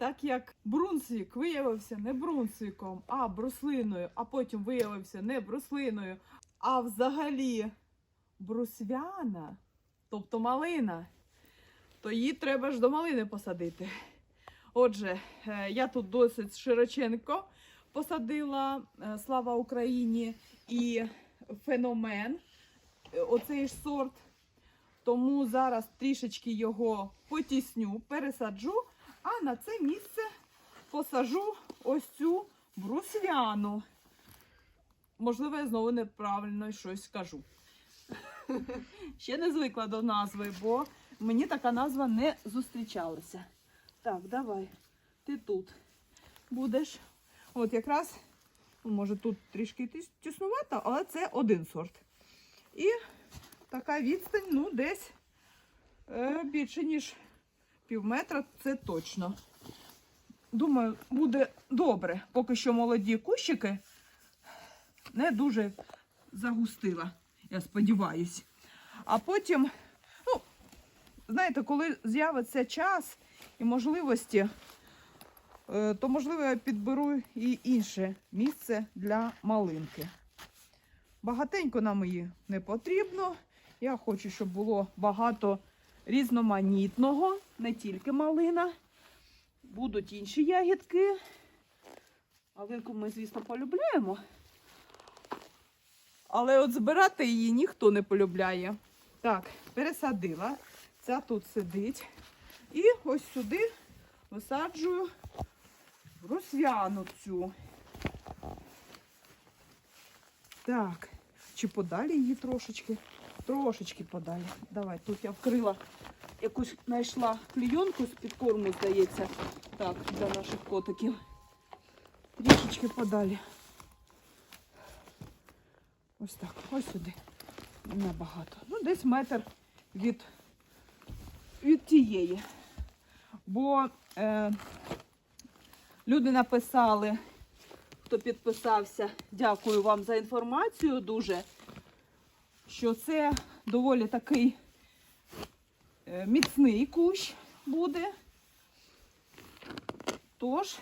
Так як брунсвік виявився не брунсвіком, а бруслиною, а потім виявився не бруслиною, а взагалі брусвяна, тобто малина, то її треба ж до малини посадити. Отже, е, я тут досить широченко посадила е, слава Україні і феномен, е, оцей ж сорт. Тому зараз трішечки його потісню, пересаджу, а на це місце посажу ось цю брусвяну. Можливо, я знову неправильно щось скажу. Ще не звикла до назви, бо мені така назва не зустрічалася. Так, давай, ти тут будеш. От якраз, може, тут трішки тіснувато, але це один сорт. І така відстань, ну, десь е, більше, ніж пів метра, це точно. Думаю, буде добре. Поки що молоді кущики не дуже загустила, я сподіваюсь. А потім, ну, знаєте, коли з'явиться час і можливості, е, то, можливо, я підберу і інше місце для малинки. Багатенько нам її не потрібно. Я хочу, щоб було багато різноманітного, не тільки малина. Будуть інші ягідки. Малинку ми, звісно, полюбляємо. Але от збирати її ніхто не полюбляє. Так, пересадила. Ця тут сидить. І ось сюди висаджую росвяну цю. Так, чи подалі її трошечки? Трошечки подалі. Давай, тут я вкрила якусь знайшла клійонку з-під корму, здається. Так, для наших котиків. Трішечки подалі. Ось так, ось сюди. Небагато. Ну, десь метр від, від тієї. Бо е, люди написали, хто підписався, дякую вам за інформацію дуже, що це доволі такий е, міцний кущ буде. Тож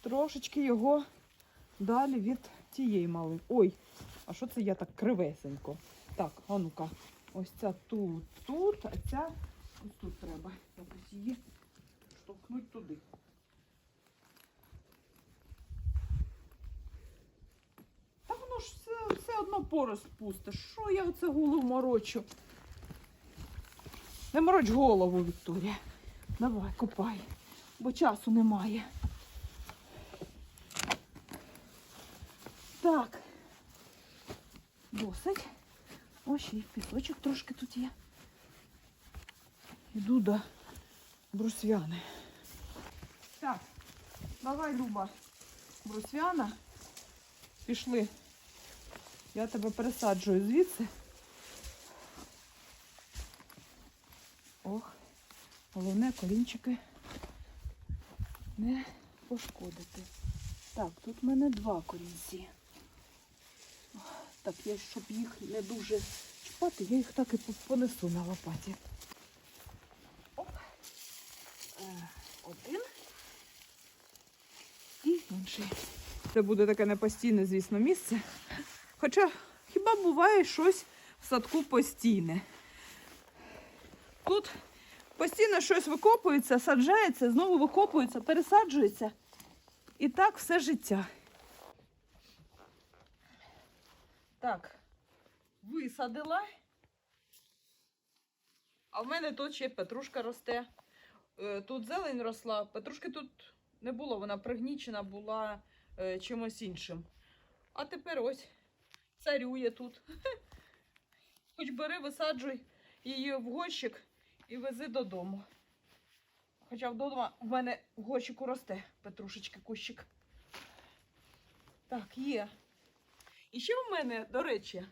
трошечки його далі від тієї мали. Ой, а що це я так кривесенько? Так, а ну-ка, ось ця тут, тут, а ця ось тут треба. Якось її штовхнуть туди. Порост пусте. Що я оце голову морочу? Не мороч голову, Вікторія. Давай, копай, бо часу немає. Так. Досить. Ось й пісочок трошки тут є. Іду до брусвяни. Так, давай, Люба, брусвяна. Пішли. Я тебе пересаджую звідси. Ох, головне колінчики не пошкодити. Так, тут в мене два корінці. Так, я щоб їх не дуже чіпати, я їх так і понесу на лопаті. Оп. Е, Один. І інший. Це буде таке непостійне, звісно, місце. Хоча хіба буває щось в садку постійне. Тут постійно щось викопується, саджається, знову викопується, пересаджується. І так все життя. Так, висадила. А в мене тут ще петрушка росте. Е, Тут зелень росла. Петрушки тут не було, вона пригнічена була е, чимось іншим. А тепер ось царює тут. Хоч бери, висаджуй її в горщик і вези додому. Хоча вдома в мене в горщику росте петрушечки кущик. Так, є. І ще в мене, до речі,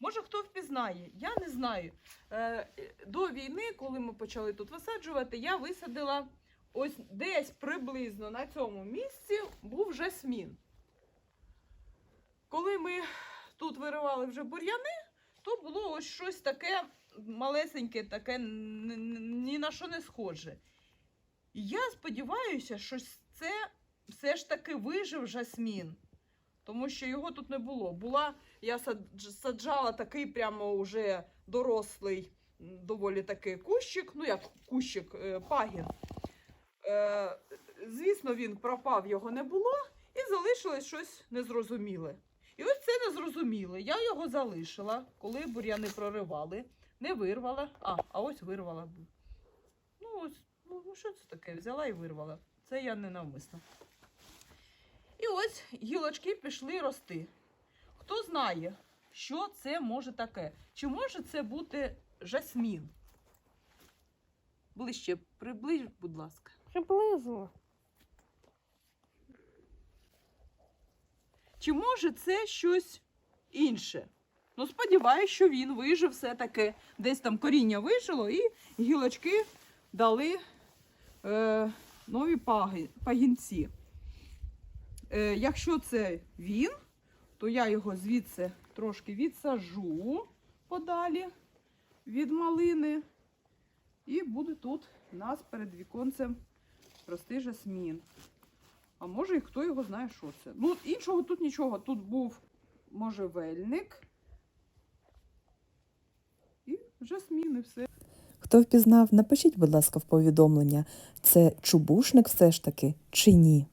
може хто впізнає, я не знаю. Е, До війни, коли ми почали тут висаджувати, я висадила ось десь приблизно на цьому місці був жасмін. Коли ми тут виривали вже бур'яни, то було ось щось таке малесеньке, таке ні на що не схоже. Я сподіваюся, що це все ж таки вижив жасмін. Тому що його тут не було. Була, я саджала такий прямо уже дорослий, доволі такий кущик, ну як кущик, е, пагін. Е, звісно, він пропав, його не було, і залишилось щось незрозуміле. І ось це незрозуміле. Я його залишила, коли бур'яни проривали, не вирвала. А, а ось вирвала. Ну, ось, ну ну, що це таке? Взяла і вирвала. Це я не навмисно. І ось гілочки пішли рости. Хто знає, що це може таке? Чи може це бути жасмін? Ближче, приблизь, будь ласка. Приблизно. Чи може це щось інше? Ну, сподіваюся, що він вижив все-таки. Десь там коріння вижило і гілочки дали е, нові пагінці. Е, якщо це він, то я його звідси трошки відсажу подалі від малини. І буде тут у нас перед віконцем рости жасмін. А може і хто його знає, що це. Ну, іншого тут нічого. Тут був можжевельник і жасмін, і все. Хто впізнав, напишіть, будь ласка, в повідомлення, це чубушник все ж таки чи ні.